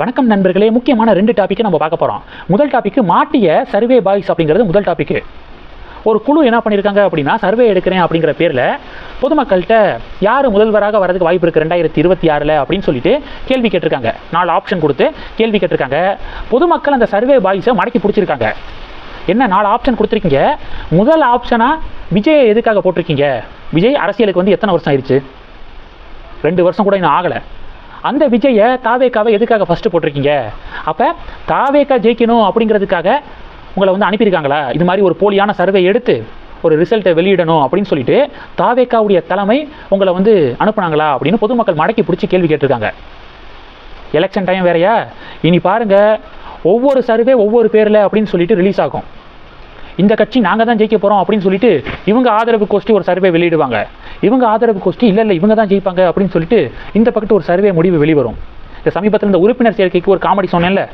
வணக்கம் நண்பர்களே முக்கியமான ரெண்டு டாப்பிக்கை நம்ம பார்க்க போகிறோம் முதல் டாப்பிக்கு மாட்டிய சர்வே பாய்ஸ் அப்படிங்கிறது முதல் டாப்பிக்கு ஒரு குழு என்ன பண்ணியிருக்காங்க அப்படின்னா சர்வே எடுக்கிறேன் அப்படிங்கிற பேரில் பொதுமக்கள்கிட்ட யார் முதல்வராக வரதுக்கு வாய்ப்பு இருக்குது ரெண்டாயிரத்தி இருபத்தி ஆறில் அப்படின்னு சொல்லிட்டு கேள்வி கேட்டிருக்காங்க. நாலு ஆப்ஷன் கொடுத்து கேள்வி கேட்டிருக்காங்க. பொதுமக்கள் அந்த சர்வே பாய்ஸை மடக்கி பிடிச்சிருக்காங்க. என்ன நாலு ஆப்ஷன் கொடுத்துருக்கீங்க? முதல் ஆப்ஷனாக விஜய் எதுக்காக போட்டிருக்கீங்க? விஜய் அரசியலுக்கு வந்து எத்தனை வருஷம் ஆயிடுச்சு? ரெண்டு வருஷம் கூட இன்னும் ஆகலை. அந்த விஜயை தாவேக்காவை எதுக்காக ஃபஸ்ட்டு போட்டிருக்கீங்க? அப்போ தாவேக்கா ஜெயிக்கணும் அப்படிங்கிறதுக்காக உங்களை வந்து அனுப்பியிருக்காங்களா? இது மாதிரி ஒரு போலியான சர்வே எடுத்து ஒரு ரிசல்ட்டை வெளியிடணும் அப்படின்னு சொல்லிட்டு தாவேக்காவுடைய தலைமை உங்களை வந்து அனுப்புனாங்களா அப்படின்னு பொதுமக்கள் மடக்கி பிடிச்சி கேள்வி கேட்டிருக்காங்க. எலெக்ஷன் டைம் வேறையா? இனி பாருங்க ஒவ்வொரு சர்வே ஒவ்வொரு பேரில் அப்படின்னு சொல்லிட்டு ரிலீஸ் ஆகும். இந்த கட்சி நாங்கள் தான் ஜெயிக்க போகிறோம் அப்படின்னு சொல்லிட்டு இவங்க ஆதரவு கோஷ்டி ஒரு சர்வே வெளியிடுவாங்க. இவங்க ஆதரவு கோஷ்டி இல்லை இல்லை இவங்க தான் ஜெயிப்பாங்க அப்படின்னு சொல்லிட்டு இந்த பக்கத்து ஒரு சர்வே முடிவு வெளிவரும். இந்த சமீபத்தில் இந்த உறுப்பினர் சேர்க்கைக்கு ஒரு காமெடி சொன்னேன்ல.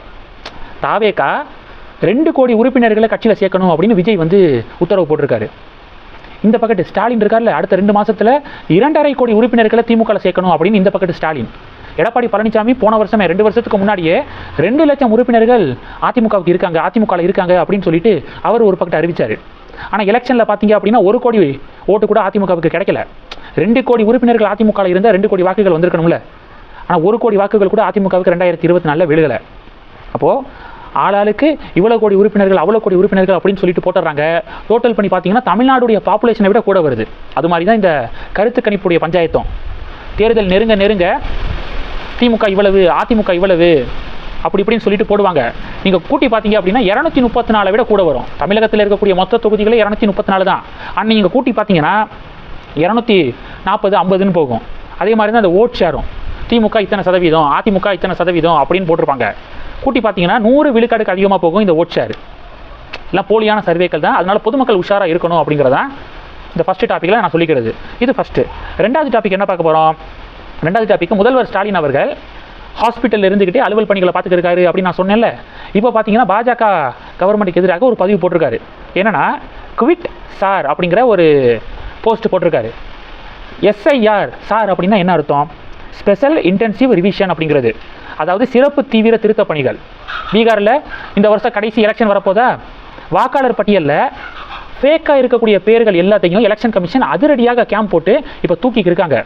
தாவேக்கா ரெண்டு கோடி உறுப்பினர்களை கட்சியில் சேர்க்கணும் அப்படின்னு விஜய் வந்து உத்தரவு போட்டிருக்காரு. இந்த பக்கத்து ஸ்டாலின் இருக்கார்ல அடுத்த ரெண்டு மாசத்துல இரண்டரை கோடி உறுப்பினர்களை திமுகவில் சேர்க்கணும் அப்படின்னு இந்த பக்கத்து ஸ்டாலின். எடப்பாடி பழனிசாமி போன வருஷமே ரெண்டு வருஷத்துக்கு முன்னாடியே ரெண்டு லட்சம் உறுப்பினர்கள் அதிமுகவுக்கு இருக்காங்க அதிமுகவில் இருக்காங்க அப்படின்னு சொல்லிட்டு அவர் ஒரு பக்கத்தை அறிவிச்சார். ஆனால் எலெக்ஷனில் பார்த்தீங்க அப்படின்னா ஒரு கோடி ஓட்டு கூட அதிமுகவுக்கு கிடைக்கல. ரெண்டு கோடி உறுப்பினர்கள் அதிமுகவில் இருந்தால் ரெண்டு கோடி வாக்குகள் வந்திருக்கணும்ல. ஆனால் ஒரு கோடி வாக்குகள் கூட அதிமுகவுக்கு ரெண்டாயிரத்தி இருபத்தி நாலில் விழுகலை அப்போது ஆளாளுக்கு இவ்வளோ கோடி உறுப்பினர்கள் அவ்வளோ கோடி உறுப்பினர்கள் அப்படின்னு சொல்லிட்டு போட்டுறாங்க. டோட்டல் பண்ணி பார்த்தீங்கன்னா தமிழ்நாடுடைய பாப்புலேஷனை விட கூட வருது. அது மாதிரி தான் இந்த கருத்து கணிப்புடைய பஞ்சாயத்தும். தேர்தல் நெருங்க நெருங்க திமுக இவ்வளவு அதிமுக இவ்வளவு அப்படி இப்படின்னு சொல்லிட்டு போடுவாங்க. நீங்கள் கூட்டி பார்த்தீங்க அப்படின்னா இரநூத்தி முப்பத்தி நாலை விட கூட வரும். தமிழகத்தில் இருக்கக்கூடிய மொத்த தொகுதிகளே இரநூத்தி முப்பத்தி நாலு தான். அன்னை நீங்கள் கூட்டி பார்த்தீங்கன்னா இரநூத்தி நாற்பது ஐம்பதுன்னு போகும். அதே மாதிரி தான் அந்த ஓட் ஷேரும். திமுக இத்தனை சதவீதம் அதிமுக இத்தனை சதவீதம் அப்படின்னு போட்டிருப்பாங்க. கூட்டி பார்த்தீங்கன்னா நூறு விழுக்காடுக்கு அதிகமாக போகும் இந்த ஓட் ஷேர். எல்லாம் போலியான சர்வேக்கள் தான். அதனால் பொதுமக்கள் உஷாராக இருக்கணும் அப்படிங்கிறதான் இந்த ஃபஸ்ட்டு டாப்பிக்கில் நான் சொல்லிக்கிறது. இது ஃபஸ்ட்டு ரெண்டாவது டாபிக் என்ன பார்க்க போகிறோம் ரெண்டாவது டாபிக் முதல்வர் ஸ்டாலின் அவர்கள் ஹாஸ்பிட்டலில் இருந்துக்கிட்டே அலுவல் பணிகளை பார்த்துக்கிருக்காரு அப்படின்னு நான் சொன்னேன்ல. இப்போ பார்த்தீங்கன்னா பாஜக கவர்மெண்ட்டுக்கு எதிராக ஒரு பதிவு போட்டிருக்காரு. என்னன்னா குவிட் சார் அப்படிங்கிற ஒரு போஸ்ட் போட்டிருக்காரு. எஸ்ஐஆர் சார் அப்படின்னா என்ன அர்த்தம்? ஸ்பெஷல் இன்டென்சிவ் ரிவிஷன் அப்படிங்கிறது. அதாவது சிறப்பு தீவிர திருத்த பணிகள். பீகாரில் இந்த வருஷம் கடைசி எலெக்ஷன் வரப்போதா? வாக்காளர் பட்டியலில் ஃபேக்காக இருக்கக்கூடிய பேர்கள் எல்லாத்தையும் எலெக்ஷன் கமிஷன் அதிரடியாக கேம்ப் போட்டு இப்போ தூக்கிக்கு இருக்காங்க.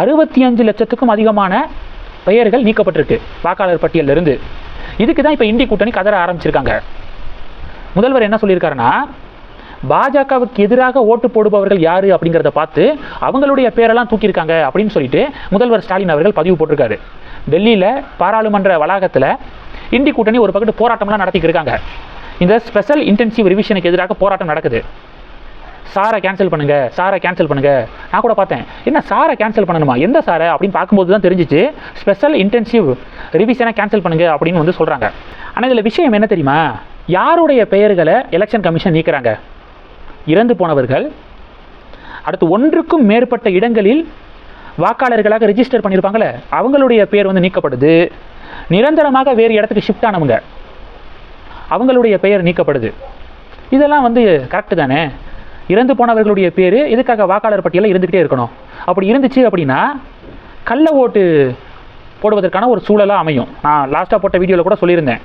அறுபத்தி அஞ்சு லட்சத்துக்கும் அதிகமான பெயர்கள் நீக்கப்பட்டிருக்கு. வாக்காளர் பட்டியலிருந்து இதுக்கு தான் இப்போ இந்தி கூட்டணி கதற ஆரம்பிச்சிருக்காங்க. முதல்வர் என்ன சொல்லியிருக்காருன்னா பாஜகவுக்கு எதிராக ஓட்டு போடுபவர்கள் யாரு அப்படிங்கிறத பார்த்து அவங்களுடைய பேரெல்லாம் தூக்கியிருக்காங்க அப்படின்னு சொல்லிட்டு முதல்வர் ஸ்டாலின் அவர்கள் பதிவு போட்டிருக்காரு. டெல்லியில் பாராளுமன்ற வளாகத்தில் இந்தி கூட்டணி ஒரு பக்கத்து போராட்டம்லாம் நடத்திக்கிட்டு இருக்காங்க. இந்த ஸ்பெஷல் இன்டென்சிவ் ரிவிஷனுக்கு எதிராக போராட்டம் நடக்குது. சாரை கேன்சல் பண்ணுங்க சாரை கேன்சல் பண்ணுங்க. நான் கூட பார்த்தேன் என்ன சாரை கேன்சல் பண்ணணுமா? எந்த சாரை? அப்படின்னு பார்க்கும்போது தான் தெரிஞ்சிச்சு ஸ்பெஷல் இன்டென்சிவ் ரிவிஷனை கேன்சல் பண்ணுங்க அப்படின்னு வந்து சொல்கிறாங்க ஆனால் இதில் விஷயம் என்ன தெரியுமா? யாருடைய பெயர்களை எலெக்ஷன் கமிஷன் நீக்கிறாங்க? இறந்து போனவர்கள். அடுத்து ஒன்றுக்கும் மேற்பட்ட இடங்களில் வாக்காளர்களாக ரிஜிஸ்டர் பண்ணியிருப்பாங்களே அவங்களுடைய பேர் வந்து நீக்கப்படுது. நிரந்தரமாக வேறு இடத்துக்கு ஷிஃப்ட் ஆனவங்க அவங்களுடைய பெயர் நீக்கப்படுது. இதெல்லாம் வந்து கரெக்டு தானே? இறந்து போனவர்களுடைய பேர் எதுக்காக வாக்காளர் பட்டியலில் இருந்துக்கிட்டே இருக்கணும்? அப்படி இருந்துச்சு அப்படின்னா கள்ள ஓட்டு போடுவதற்கான ஒரு சூழலாக அமையும். நான் லாஸ்ட்டாக போட்ட வீடியோவில் கூட சொல்லியிருந்தேன்.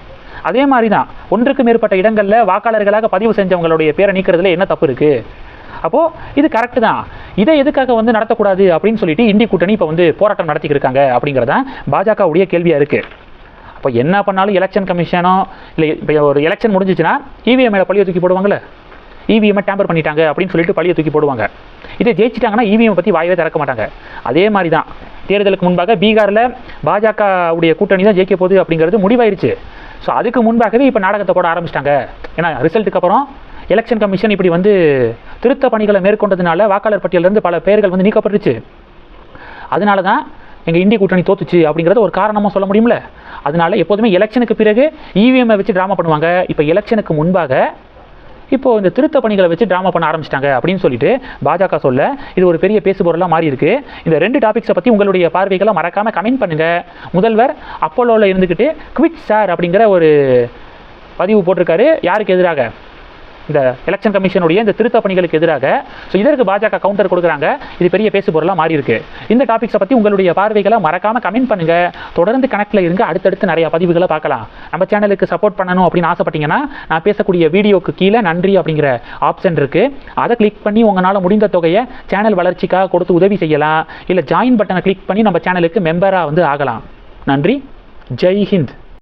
அதே மாதிரி தான் ஒன்றுக்கு மேற்பட்ட இடங்களில் வாக்காளர்களாக பதிவு செஞ்சவங்களுடைய பேரை நீக்கிறதுல என்ன தப்பு இருக்குது அப்போது இது கரெக்டு தான். இதை எதுக்காக வந்து நடத்தக்கூடாது அப்படின்னு சொல்லிட்டு இந்தி கூட்டணி இப்போ வந்து போராட்டம் நடத்திக்கிட்டு இருக்காங்க அப்படிங்கிறதான் பாஜகவுடைய கேள்வியாக இருக்குது அப்போ என்ன பண்ணாலும் எலெக்ஷன் கமிஷனோ இல்லை இப்போ ஒரு எலெக்ஷன் முடிஞ்சிச்சுன்னா இவிஎம் மேலே பழிய தூக்கி போடுவாங்கல்ல? இவிஎம்மை டேம்பர் பண்ணிட்டாங்க அப்படின்னு சொல்லிட்டு பழிய தூக்கி போடுவாங்க. இதை ஜெயிச்சிட்டாங்கன்னா இவிஎம் பற்றி வாயவே திறக்க மாட்டாங்க. அதே மாதிரி தான் தேர்தலுக்கு முன்பாக பீகாரில் பாஜக உடைய கூட்டணி தான் ஜெயிக்க போகுது அப்படிங்கிறது முடிவாயிருச்சு. ஸோ அதுக்கு முன்பாகவே இப்போ நாடகத்தை போட ஆரம்பிச்சிட்டாங்க. ஏன்னா ரிசல்ட்டுக்கு அப்புறம் எலெக்ஷன் கமிஷன் இப்படி வந்து திருத்த பணிகளை மேற்கொண்டதுனால வாக்காளர் பட்டியலிருந்து பல பெயர்கள் வந்து நீக்கப்பட்டுருச்சு. அதனால தான் எங்கள் இந்திய கூட்டணி தோத்துச்சு அப்படிங்கிறத ஒரு காரணமாக சொல்ல முடியும்ல? அதனால எப்போதுமே எலெக்ஷனுக்கு பிறகு இவிஎம்மை வச்சு ட்ராமா பண்ணுவாங்க. இப்போ எலெக்ஷனுக்கு முன்பாக இப்போ இந்த திருத்த பணிகளை வச்சு ட்ராமா பண்ண ஆரம்பிச்சிட்டாங்க அப்படின்னு சொல்லிட்டு பாஜக சொல்ல இது ஒரு பெரிய பேசுபொருளாக மாறி இருக்கு இந்த ரெண்டு டாபிக்ஸை பற்றி உங்களுடைய பார்வைகளை மறக்காமல் கமெண்ட் பண்ணுங்க. முதல்வர் அப்போலோவில் இருந்துக்கிட்டு குவிட் சார் அப்படிங்கிற ஒரு பதிவு போட்டிருக்காரு. யாருக்கு எதிராக? இந்த எலெக்ஷன் கமிஷனுடைய இந்த திருத்த பணிகளுக்கு எதிராக ஸோ இதற்கு பாஜக கவுண்டர் கொடுக்குறாங்க. இது பெரிய பேசு பொருளாக மாறி இருக்கு இந்த டாபிக்ஸை பற்றி உங்களுடைய பார்வைகளை மறக்காம கமெண்ட் பண்ணுங்க. தொடர்ந்து கணக்கில் இருங்க. அடுத்தடுத்து நிறைய பதிவுகளை பார்க்கலாம். நம்ம சேனலுக்கு சப்போர்ட் பண்ணணும் அப்படின்னு ஆசைப்பட்டீங்கன்னா நான் பேசக்கூடிய வீடியோக்கு கீழே நன்றி அப்படிங்கிற ஆப்ஷன் இருக்கு. அதை கிளிக் பண்ணி உங்களால் முடிந்த தொகையை சேனல் வளர்ச்சிக்காக கொடுத்து உதவி செய்யலாம். இல்லை ஜாயின் பட்டனை கிளிக் பண்ணி நம்ம சேனலுக்கு மெம்பராக வந்து ஆகலாம். நன்றி. ஜெய் ஹிந்த்.